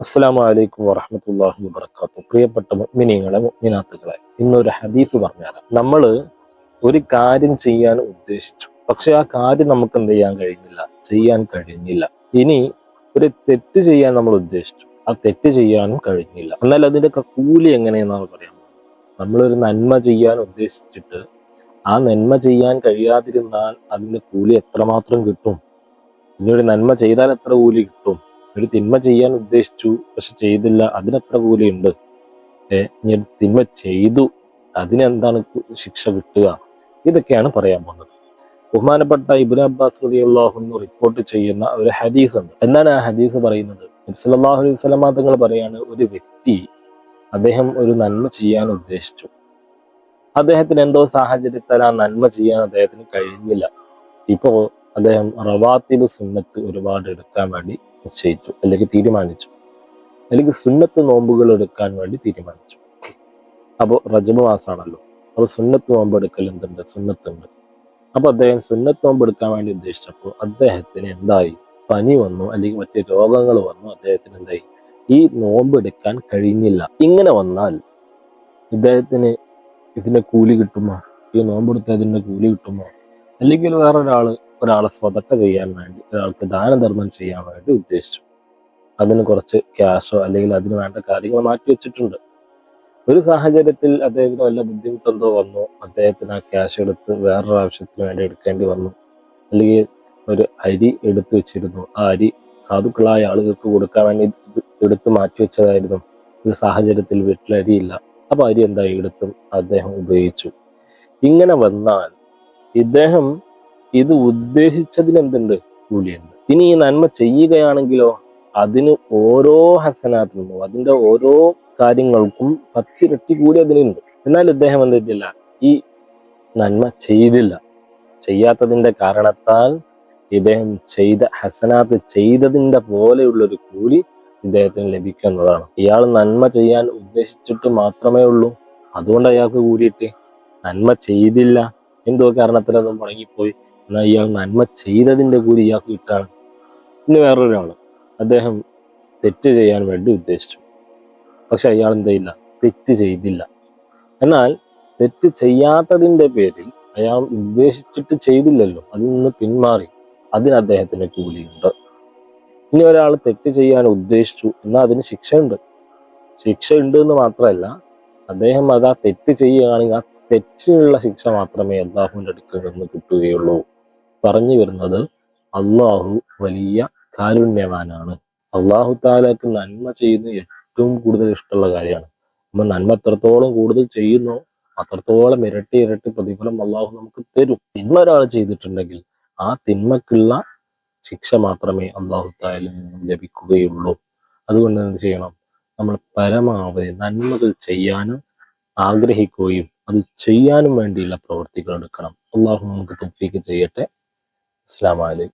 അസ്സാം അലൈക്കും വറഹമത്തല്ലാഹി വബർക്കാത്തു പ്രിയപ്പെട്ട മിനിങ്ങളെ മിനാത്തുകളെ ഇന്നൊരു ഹദീസ് പറഞ്ഞുതരാം. നമ്മൾ ഒരു കാര്യം ചെയ്യാൻ ഉദ്ദേശിച്ചു. പക്ഷെ ആ കാര്യം നമുക്ക് എന്ത് ചെയ്യാൻ കഴിയുന്നില്ല ചെയ്യാൻ കഴിഞ്ഞില്ല. ഇനി ഒരു തെറ്റ് ചെയ്യാൻ നമ്മൾ ഉദ്ദേശിച്ചു. ആ തെറ്റ് ചെയ്യാനും കഴിഞ്ഞില്ല. എന്നാൽ അതിന്റെയൊക്കെ കൂലി എങ്ങനെയെന്നാണ് പറയാം നമ്മളൊരു നന്മ ചെയ്യാൻ ഉദ്ദേശിച്ചിട്ട് ആ നന്മ ചെയ്യാൻ കഴിയാതിരുന്നാൽ അതിന്റെ കൂലി എത്രമാത്രം കിട്ടും? ഇനി ഒരു നന്മ ചെയ്താൽ എത്ര കൂലി കിട്ടും? ഒരു തിന്മ ചെയ്യാൻ ഉദ്ദേശിച്ചു പക്ഷെ ചെയ്തില്ല. അതിനെത്ര കൂലിയുണ്ട്. ഏ ഇനി ഒരു തിന്മ ചെയ്തു അതിനെന്താണ് ശിക്ഷ കിട്ടുക? ഇതൊക്കെയാണ് പറയാൻ പോകുന്നത്. ബഹുമാനപ്പെട്ട ഇബുൻ അബ്ബാസ് റളിയല്ലാഹു റിപ്പോർട്ട് ചെയ്യുന്ന ഒരു ഹദീസ് ഉണ്ട്. എന്താണ് ആ ഹദീസ് പറയുന്നത്? അലൈഹി വസല്ലം തങ്ങൾ പറയാണ് ഒരു വ്യക്തി അദ്ദേഹം ഒരു നന്മ ചെയ്യാൻ ഉദ്ദേശിച്ചു. അദ്ദേഹത്തിന് എന്തോ സാഹചര്യത്താൽ ആ നന്മ ചെയ്യാൻ അദ്ദേഹത്തിന് കഴിഞ്ഞില്ല. ഇപ്പോ അദ്ദേഹം റവാത്തിബ് സുന്നത്ത് ഒരുപാട് എടുക്കാൻ വേണ്ടി നിശ്ചയിച്ചു അല്ലെങ്കിൽ തീരുമാനിച്ചു. അല്ലെങ്കിൽ സുന്നത്ത് നോമ്പുകൾ എടുക്കാൻ വേണ്ടി തീരുമാനിച്ചു. അപ്പോൾ റജബ് മാസമാണല്ലോ അപ്പോൾ സുന്നത്ത് നോമ്പ് എടുക്കൽ എന്തുണ്ട്? സുന്നത്തുണ്ട്. അപ്പൊ അദ്ദേഹം സുന്നത്ത് നോമ്പ് എടുക്കാൻ വേണ്ടി ഉദ്ദേശിച്ചപ്പോൾ അദ്ദേഹത്തിന് എന്തായി? പനി വന്നു അല്ലെങ്കിൽ മറ്റ് രോഗങ്ങൾ വന്നു അദ്ദേഹത്തിന് എന്തായി? ഈ നോമ്പ് എടുക്കാൻ കഴിഞ്ഞില്ല. ഇങ്ങനെ വന്നാൽ ഇദ്ദേഹത്തിന് ഇതിന്റെ കൂലി കിട്ടുമോ? ഈ നോമ്പെടുത്തതിന്റെ കൂലി കിട്ടുമോ? അല്ലെങ്കിൽ വേറൊരാൾ ഒരാളെ സ്വതക്ക ചെയ്യാൻ വേണ്ടി ഒരാൾക്ക് ദാനധർമ്മം ചെയ്യാൻ വേണ്ടി ഉദ്ദേശിച്ചു. അതിന് കുറച്ച് ക്യാഷോ അല്ലെങ്കിൽ അതിന് വേണ്ട കാര്യങ്ങൾ മാറ്റി വെച്ചിട്ടുണ്ട്. ഒരു സാഹചര്യത്തിൽ അദ്ദേഹത്തിന് വല്ല ബുദ്ധിമുട്ടെന്തോ വന്നു. അദ്ദേഹത്തിന് ആ ക്യാഷ് എടുത്ത് വേറൊരു ആവശ്യത്തിന് വേണ്ടി എടുക്കേണ്ടി വന്നു. അല്ലെങ്കിൽ ഒരു അരി എടുത്തു വെച്ചിരുന്നു. ആ അരി സാധുക്കളായ ആളുകൾക്ക് കൊടുക്കാൻ വേണ്ടി എടുത്ത് മാറ്റി വെച്ചതായിരുന്നു. ഒരു സാഹചര്യത്തിൽ വീട്ടിൽ അരിയില്ല അപ്പൊ അരി എന്തായി എടുത്തും അദ്ദേഹം ഉപയോഗിച്ചു. ഇങ്ങനെ വന്നാൽ ഇദ്ദേഹം ഇത് ഉദ്ദേശിച്ചതിൽ എന്തുണ്ട് കൂലിയുണ്ട് ഇനി ഈ നന്മ ചെയ്യുകയാണെങ്കിലോ അതിന് ഓരോ ഹസനാത്തിനും അതിന്റെ ഓരോ കാര്യങ്ങൾക്കും പത്തിരട്ടി കൂലി അതിനുണ്ട്. എന്നാൽ ഇദ്ദേഹം എന്ത് ചെയ്തില്ല? ഈ നന്മ ചെയ്തില്ല. ചെയ്യാത്തതിന്റെ കാരണത്താൽ ഇദ്ദേഹം ചെയ്ത ഹസനാത്ത് ചെയ്തതിന്റെ പോലെയുള്ള ഒരു കൂലി ഇദ്ദേഹത്തിന് ലഭിക്കുന്നതാണ്. ഇയാൾ നന്മ ചെയ്യാൻ ഉദ്ദേശിച്ചിട്ട് മാത്രമേ ഉള്ളൂ. അതുകൊണ്ട് അയാൾക്ക് കൂലിയിട്ട് നന്മ ചെയ്തില്ല. എന്തോ കാരണത്തിൽ മുടങ്ങിപ്പോയി. എന്നാൽ ഇയാൾ നന്മ ചെയ്തതിന്റെ കൂലി ഇയാൾക്ക് കിട്ടാണ്. പിന്നെ വേറൊരാൾ അദ്ദേഹം തെറ്റ് ചെയ്യാൻ വേണ്ടി ഉദ്ദേശിച്ചു. പക്ഷെ അയാൾ എന്തില്ല തെറ്റ് ചെയ്തില്ല. എന്നാൽ തെറ്റ് ചെയ്യാത്തതിന്റെ പേരിൽ അയാൾ ഉദ്ദേശിച്ചിട്ട് ചെയ്തില്ലല്ലോ. അതിൽ നിന്ന് പിന്മാറി. അതിന് അദ്ദേഹത്തിന് കൂലിയുണ്ട്. ഇനി ഒരാൾ തെറ്റ് ചെയ്യാൻ ഉദ്ദേശിച്ചു എന്നാൽ അതിന് ശിക്ഷയുണ്ട്. ശിക്ഷ ഉണ്ട് എന്ന് മാത്രമല്ല അദ്ദേഹം അത് ആ തെറ്റ് ചെയ്യുകയാണെങ്കിൽ ആ തെറ്റിനുള്ള ശിക്ഷ മാത്രമേ അള്ളാഹുവിന്റെ അടുക്കൽ നിന്ന് കിട്ടുകയുള്ളൂ. പറഞ്ഞു വരുന്നത് അള്ളാഹു വലിയ കാരുണ്യവാനാണ്. അള്ളാഹു താലാക്ക് നന്മ ചെയ്യുന്ന ഏറ്റവും കൂടുതൽ ഇഷ്ടമുള്ള കാര്യമാണ്. നമ്മൾ നന്മ എത്രത്തോളം കൂടുതൽ ചെയ്യുന്നു അത്രത്തോളം ഇരട്ടി ഇരട്ടി പ്രതിഫലം അള്ളാഹു നമുക്ക് തരും. തിന്മ ഒരാൾ ചെയ്തിട്ടുണ്ടെങ്കിൽ ആ തിന്മക്കുള്ള ശിക്ഷ മാത്രമേ അള്ളാഹു താലിൽ നിന്നും ലഭിക്കുകയുള്ളൂ. അതുകൊണ്ട് എന്ത് ചെയ്യണം? നമ്മൾ പരമാവധി നന്മകൾ ചെയ്യാനും ആഗ്രഹിക്കുകയും അത് ചെയ്യാനും വേണ്ടിയുള്ള പ്രവർത്തികൾ എടുക്കണം. അള്ളാഹു നമുക്ക് തൊപ്പിക്ക് ചെയ്യട്ടെ. അസ്സാം വലൈക്കും